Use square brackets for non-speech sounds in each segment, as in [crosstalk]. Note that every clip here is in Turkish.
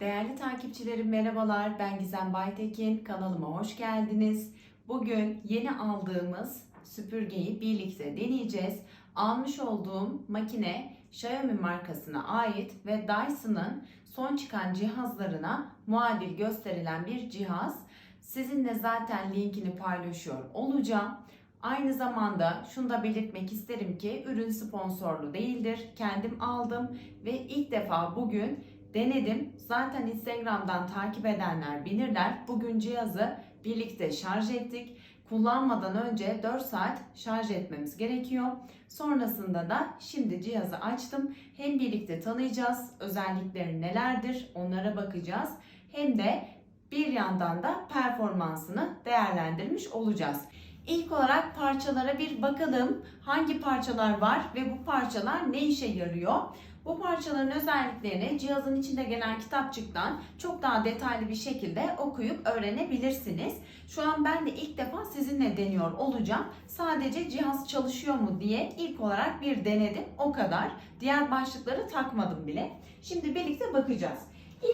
Değerli takipçilerim merhabalar. Ben Gizem Baytekin. Kanalıma hoş geldiniz. Bugün yeni aldığımız süpürgeyi birlikte deneyeceğiz. Almış olduğum makine Xiaomi markasına ait ve Dyson'ın son çıkan cihazlarına muadil gösterilen bir cihaz. Sizinle zaten linkini paylaşıyor olacağım. Aynı zamanda şunu da belirtmek isterim ki ürün sponsorlu değildir. Kendim aldım ve ilk defa bugün denedim. Zaten Instagram'dan takip edenler bilirler. Bugün cihazı birlikte şarj ettik. Kullanmadan önce 4 saat şarj etmemiz gerekiyor. Sonrasında da şimdi cihazı açtım. Hem birlikte tanıyacağız. Özellikleri nelerdir onlara bakacağız. Hem de bir yandan da performansını değerlendirmiş olacağız. İlk olarak parçalara bir bakalım. Hangi parçalar var ve bu parçalar ne işe yarıyor? Bu parçaların özelliklerini cihazın içinde gelen kitapçıktan çok daha detaylı bir şekilde okuyup öğrenebilirsiniz. Şu an ben de ilk defa sizinle deniyor olacağım. Sadece cihaz çalışıyor mu diye ilk olarak bir denedim. O kadar. Diğer başlıkları takmadım bile. Şimdi birlikte bakacağız.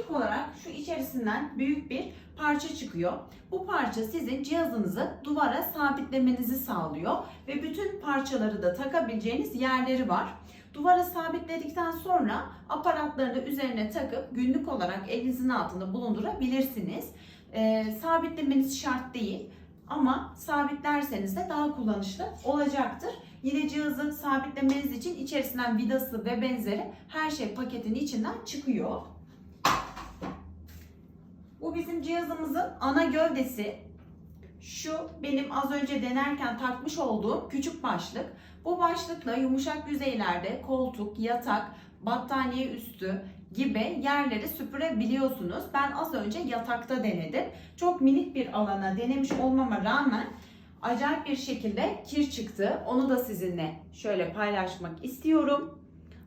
İlk olarak şu içerisinden büyük bir parça çıkıyor. Bu parça sizin cihazınızı duvara sabitlemenizi sağlıyor ve bütün parçaları da takabileceğiniz yerleri var. Duvara sabitledikten sonra aparatlarını üzerine takıp günlük olarak elinizin altında bulundurabilirsiniz. Ee, sabitlemeniz şart değil ama sabitlerseniz de daha kullanışlı olacaktır. Yine cihazı sabitlemeniz için içerisinden vidası ve benzeri her şey paketin içinden çıkıyor. Bu bizim cihazımızın ana gövdesi. Şu benim az önce denerken takmış olduğum küçük başlık. Bu başlıkla yumuşak yüzeylerde koltuk, yatak, battaniye üstü gibi yerleri süpürebiliyorsunuz. Ben az önce yatakta denedim. Çok minik bir alana denemiş olmama rağmen acayip bir şekilde kir çıktı. Onu da sizinle şöyle paylaşmak istiyorum.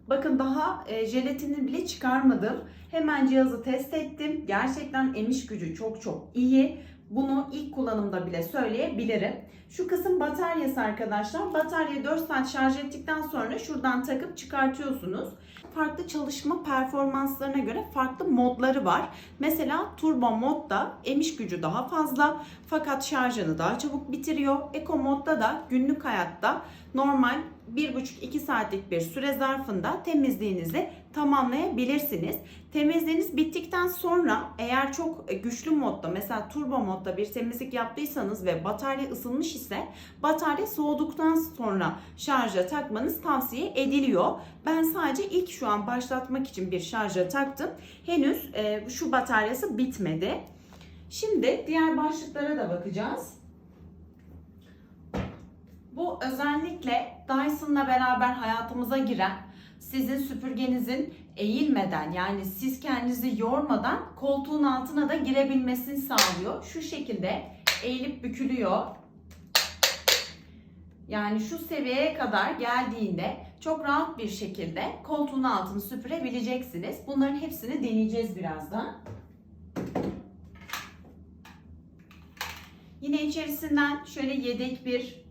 Bakın daha e, jelatini bile çıkarmadım. Hemen cihazı test ettim. Gerçekten emiş gücü çok çok iyi. Bunu ilk kullanımda bile söyleyebilirim. Şu kısım bataryası arkadaşlar. Batarya 4 saat şarj ettikten sonra şuradan takıp çıkartıyorsunuz. Farklı çalışma performanslarına göre farklı modları var. Mesela turbo modda emiş gücü daha fazla fakat şarjını daha çabuk bitiriyor. Eco modda da günlük hayatta normal 1,5-2 saatlik bir süre zarfında temizliğinizi tamamlayabilirsiniz. Temizliğiniz bittikten sonra eğer çok güçlü modda mesela turbo modda bir temizlik yaptıysanız ve batarya ısınmış ise batarya soğuduktan sonra şarja takmanız tavsiye ediliyor. Ben sadece ilk şu an başlatmak için bir şarja taktım. Henüz e, şu bataryası bitmedi. Şimdi diğer başlıklara da bakacağız. Bu özellikle Dyson'la beraber hayatımıza giren sizin süpürgenizin eğilmeden yani siz kendinizi yormadan koltuğun altına da girebilmesini sağlıyor. Şu şekilde eğilip bükülüyor. Yani şu seviyeye kadar geldiğinde çok rahat bir şekilde koltuğun altını süpürebileceksiniz. Bunların hepsini deneyeceğiz birazdan. Yine içerisinden şöyle yedek bir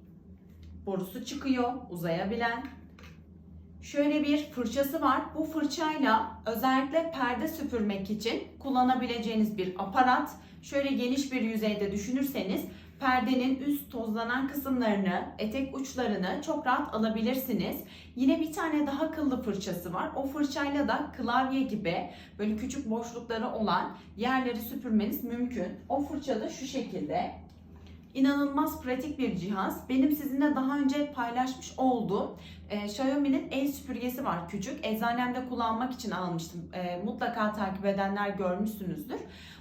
borusu çıkıyor uzayabilen. Şöyle bir fırçası var. Bu fırçayla özellikle perde süpürmek için kullanabileceğiniz bir aparat. Şöyle geniş bir yüzeyde düşünürseniz perdenin üst tozlanan kısımlarını, etek uçlarını çok rahat alabilirsiniz. Yine bir tane daha kıllı fırçası var. O fırçayla da klavye gibi böyle küçük boşlukları olan yerleri süpürmeniz mümkün. O fırça da şu şekilde. İnanılmaz pratik bir cihaz. Benim sizinle daha önce paylaşmış olduğum e, Xiaomi'nin el süpürgesi var küçük. Eczanemde kullanmak için almıştım. E, mutlaka takip edenler görmüşsünüzdür.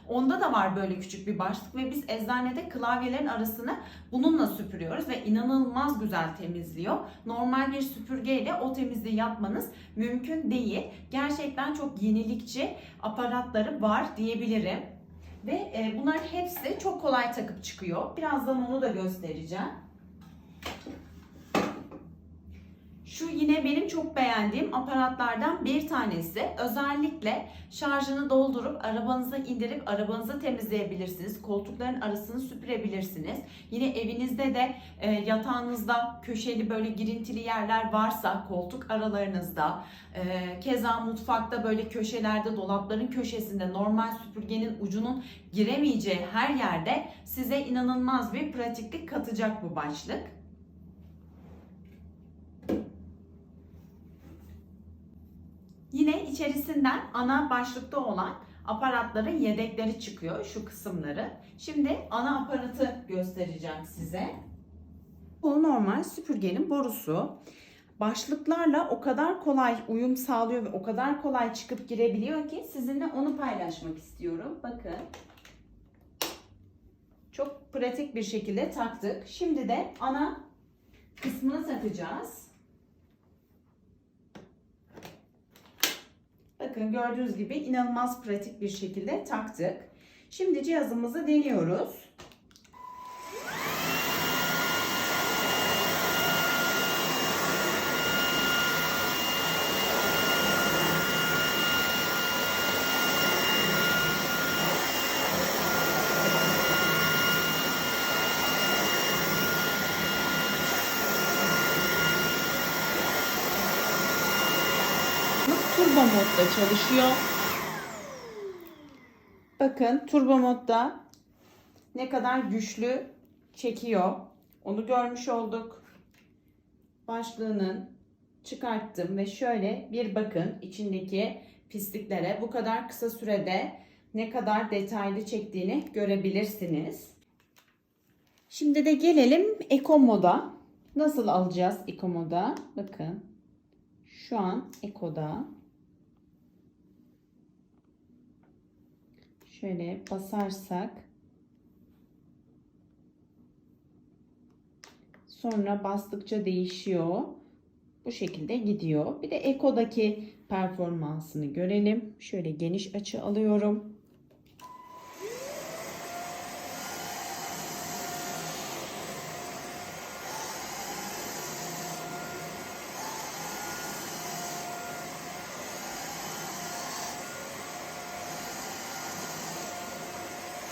Onda da var böyle küçük bir başlık ve biz eczanede klavyelerin arasını bununla süpürüyoruz ve inanılmaz güzel temizliyor. Normal bir süpürgeyle o temizliği yapmanız mümkün değil. Gerçekten çok yenilikçi aparatları var diyebilirim. Ve e, bunların hepsi çok kolay takıp çıkıyor. Birazdan onu da göstereceğim. Şu yine benim çok beğendiğim aparatlardan bir tanesi. Özellikle şarjını doldurup arabanıza indirip arabanızı temizleyebilirsiniz. Koltukların arasını süpürebilirsiniz. Yine evinizde de e, yatağınızda köşeli böyle girintili yerler varsa koltuk aralarınızda e, keza mutfakta böyle köşelerde dolapların köşesinde normal süpürgenin ucunun giremeyeceği her yerde size inanılmaz bir pratiklik katacak bu başlık. Yine içerisinden ana başlıkta olan aparatların yedekleri çıkıyor şu kısımları. Şimdi ana aparatı göstereceğim size. Bu normal süpürgenin borusu. Başlıklarla o kadar kolay uyum sağlıyor ve o kadar kolay çıkıp girebiliyor ki sizinle onu paylaşmak istiyorum. Bakın. Çok pratik bir şekilde taktık. Şimdi de ana kısmını takacağız. Bakın gördüğünüz gibi inanılmaz pratik bir şekilde taktık. Şimdi cihazımızı deniyoruz. Turbo modda çalışıyor. Bakın turbo modda ne kadar güçlü çekiyor. Onu görmüş olduk. Başlığının çıkarttım ve şöyle bir bakın içindeki pisliklere bu kadar kısa sürede ne kadar detaylı çektiğini görebilirsiniz. Şimdi de gelelim Eco moda. Nasıl alacağız Eco moda? Bakın. Şu an Eko'da. Şöyle basarsak sonra bastıkça değişiyor. Bu şekilde gidiyor. Bir de Eko'daki performansını görelim. Şöyle geniş açı alıyorum.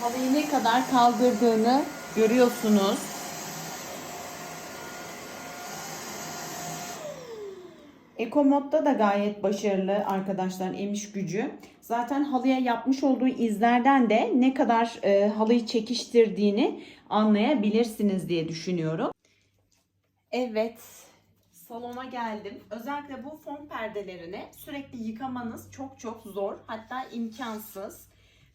Halıyı ne kadar kaldırdığını görüyorsunuz. Eco modda da gayet başarılı arkadaşlar emiş gücü. Zaten halıya yapmış olduğu izlerden de ne kadar e, halıyı çekiştirdiğini anlayabilirsiniz diye düşünüyorum. Evet, salona geldim. Özellikle bu fon perdelerini sürekli yıkamanız çok çok zor. Hatta imkansız.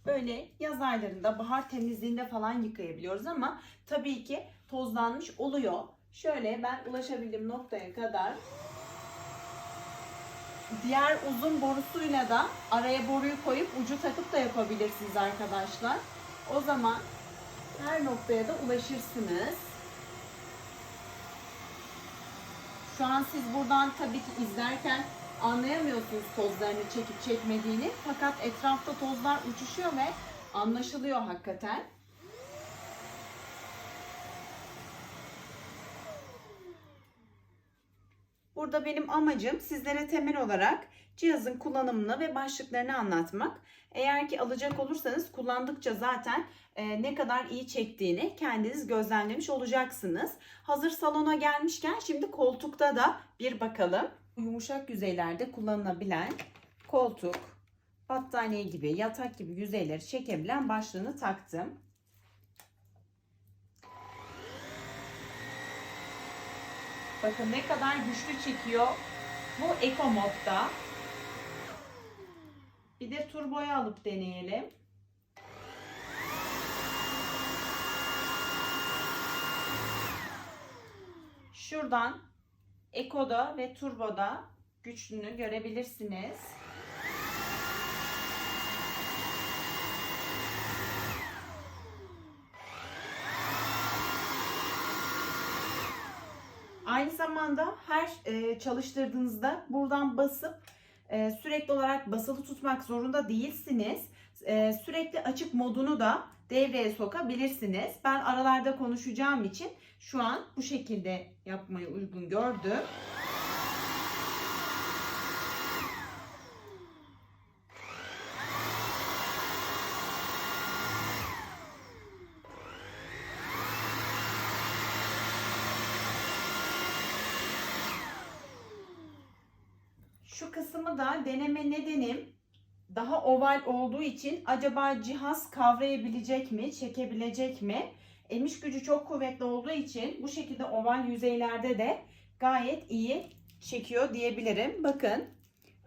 Böyle yaz aylarında, bahar temizliğinde falan yıkayabiliyoruz ama tabii ki tozlanmış oluyor. Şöyle ben ulaşabildiğim noktaya kadar diğer uzun borusuyla da araya boruyu koyup ucu takıp da yapabilirsiniz arkadaşlar. O zaman her noktaya da ulaşırsınız. Şu an siz buradan tabii ki izlerken anlayamıyorsunuz tozlarını çekip çekmediğini. Fakat etrafta tozlar uçuşuyor ve anlaşılıyor hakikaten. Burada benim amacım sizlere temel olarak cihazın kullanımını ve başlıklarını anlatmak. Eğer ki alacak olursanız kullandıkça zaten e, ne kadar iyi çektiğini kendiniz gözlemlemiş olacaksınız. Hazır salona gelmişken şimdi koltukta da bir bakalım. Yumuşak yüzeylerde kullanılabilen koltuk, battaniye gibi, yatak gibi yüzeyleri çekebilen başlığını taktım. Bakın ne kadar güçlü çekiyor. Bu Eco modda. Bir de turboyu alıp deneyelim. Şuradan Eko'da ve Turbo'da güçlünü görebilirsiniz. Aynı zamanda her e, çalıştırdığınızda buradan basıp e, sürekli olarak basılı tutmak zorunda değilsiniz. E, sürekli açık modunu da devreye sokabilirsiniz. Ben aralarda konuşacağım için şu an bu şekilde yapmayı uygun gördüm. Şu kısmı da deneme nedenim daha oval olduğu için acaba cihaz kavrayabilecek mi, çekebilecek mi? Emiş gücü çok kuvvetli olduğu için bu şekilde oval yüzeylerde de gayet iyi çekiyor diyebilirim. Bakın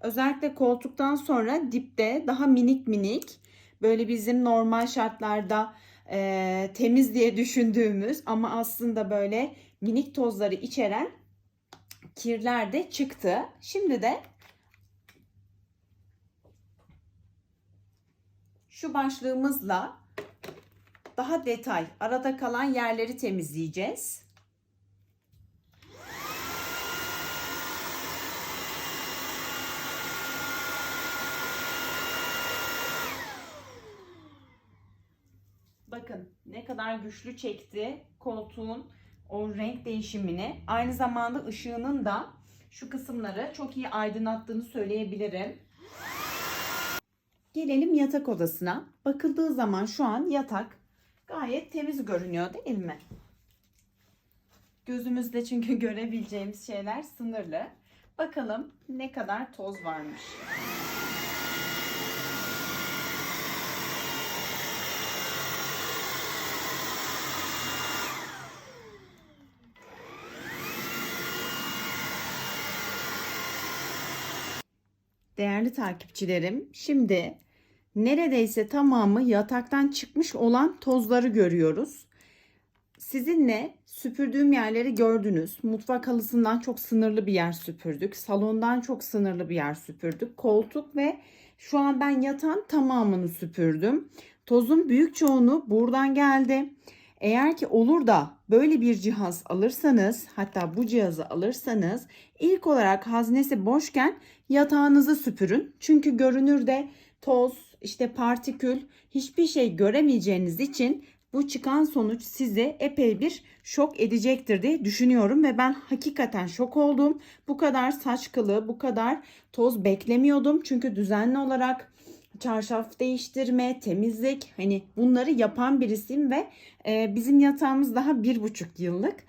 özellikle koltuktan sonra dipte daha minik minik böyle bizim normal şartlarda e, temiz diye düşündüğümüz ama aslında böyle minik tozları içeren kirler de çıktı. Şimdi de şu başlığımızla daha detay arada kalan yerleri temizleyeceğiz. Bakın ne kadar güçlü çekti koltuğun o renk değişimini. Aynı zamanda ışığının da şu kısımları çok iyi aydınlattığını söyleyebilirim. Gelelim yatak odasına. Bakıldığı zaman şu an yatak gayet temiz görünüyor değil mi? Gözümüzde çünkü [laughs] görebileceğimiz şeyler sınırlı. Bakalım ne kadar toz varmış. Değerli takipçilerim, şimdi neredeyse tamamı yataktan çıkmış olan tozları görüyoruz. Sizinle süpürdüğüm yerleri gördünüz. Mutfak halısından çok sınırlı bir yer süpürdük. Salondan çok sınırlı bir yer süpürdük. Koltuk ve şu an ben yatağın tamamını süpürdüm. Tozun büyük çoğunu buradan geldi. Eğer ki olur da böyle bir cihaz alırsanız hatta bu cihazı alırsanız ilk olarak haznesi boşken yatağınızı süpürün. Çünkü görünürde toz, işte partikül hiçbir şey göremeyeceğiniz için bu çıkan sonuç sizi epey bir şok edecektir diye düşünüyorum ve ben hakikaten şok oldum. Bu kadar saç kılı, bu kadar toz beklemiyordum. Çünkü düzenli olarak çarşaf değiştirme, temizlik hani bunları yapan birisiyim ve e, bizim yatağımız daha bir buçuk yıllık.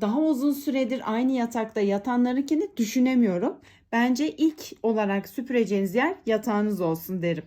Daha uzun süredir aynı yatakta yatanlarınkini düşünemiyorum. Bence ilk olarak süpüreceğiniz yer yatağınız olsun derim.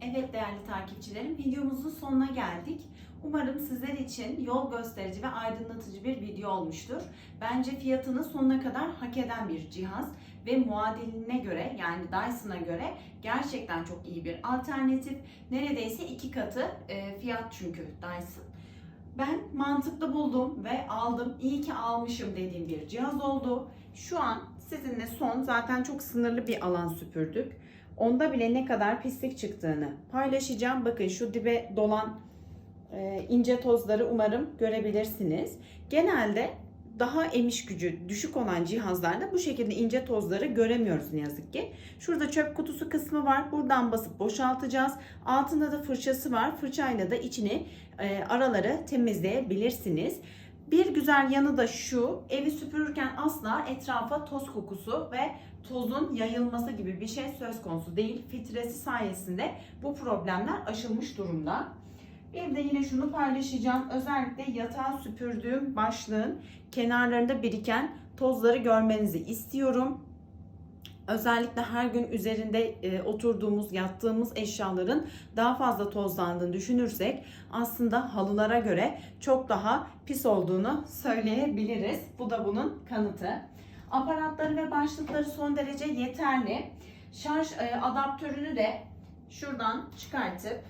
Evet değerli takipçilerim videomuzun sonuna geldik. Umarım sizler için yol gösterici ve aydınlatıcı bir video olmuştur. Bence fiyatını sonuna kadar hak eden bir cihaz ve muadiline göre yani Dyson'a göre gerçekten çok iyi bir alternatif. Neredeyse iki katı e, fiyat çünkü Dyson. Ben mantıklı buldum ve aldım. İyi ki almışım dediğim bir cihaz oldu. Şu an sizinle son zaten çok sınırlı bir alan süpürdük. Onda bile ne kadar pislik çıktığını paylaşacağım. Bakın şu dibe dolan ince tozları umarım görebilirsiniz. Genelde daha emiş gücü düşük olan cihazlarda bu şekilde ince tozları göremiyoruz ne yazık ki. Şurada çöp kutusu kısmı var. Buradan basıp boşaltacağız. Altında da fırçası var. Fırçayla da içini e, araları temizleyebilirsiniz. Bir güzel yanı da şu, evi süpürürken asla etrafa toz kokusu ve tozun yayılması gibi bir şey söz konusu değil. Filtresi sayesinde bu problemler aşılmış durumda. Bir de yine şunu paylaşacağım. Özellikle yatağı süpürdüğüm başlığın kenarlarında biriken tozları görmenizi istiyorum. Özellikle her gün üzerinde e, oturduğumuz, yattığımız eşyaların daha fazla tozlandığını düşünürsek aslında halılara göre çok daha pis olduğunu söyleyebiliriz. Bu da bunun kanıtı. Aparatları ve başlıkları son derece yeterli. Şarj e, adaptörünü de şuradan çıkartıp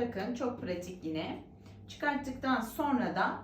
bakın çok pratik yine. Çıkarttıktan sonra da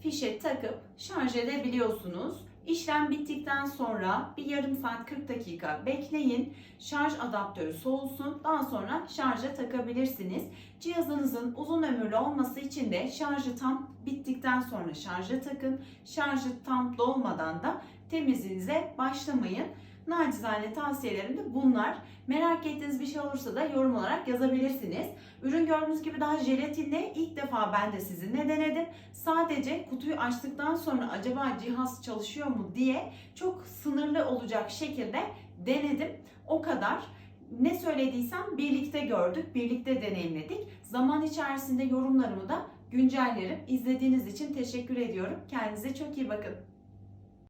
fişe takıp şarj edebiliyorsunuz. İşlem bittikten sonra bir yarım saat 40 dakika bekleyin. Şarj adaptörü soğusun. Daha sonra şarja takabilirsiniz. Cihazınızın uzun ömürlü olması için de şarjı tam bittikten sonra şarja takın. Şarjı tam dolmadan da temizliğinize başlamayın. Nacizane tavsiyelerim de bunlar. Merak ettiğiniz bir şey olursa da yorum olarak yazabilirsiniz. Ürün gördüğünüz gibi daha jelatinle ilk defa ben de sizinle denedim. Sadece kutuyu açtıktan sonra acaba cihaz çalışıyor mu diye çok sınırlı olacak şekilde denedim. O kadar. ne söylediysem birlikte gördük, birlikte deneyimledik. Zaman içerisinde yorumlarımı da güncellerim. İzlediğiniz için teşekkür ediyorum. Kendinize çok iyi bakın.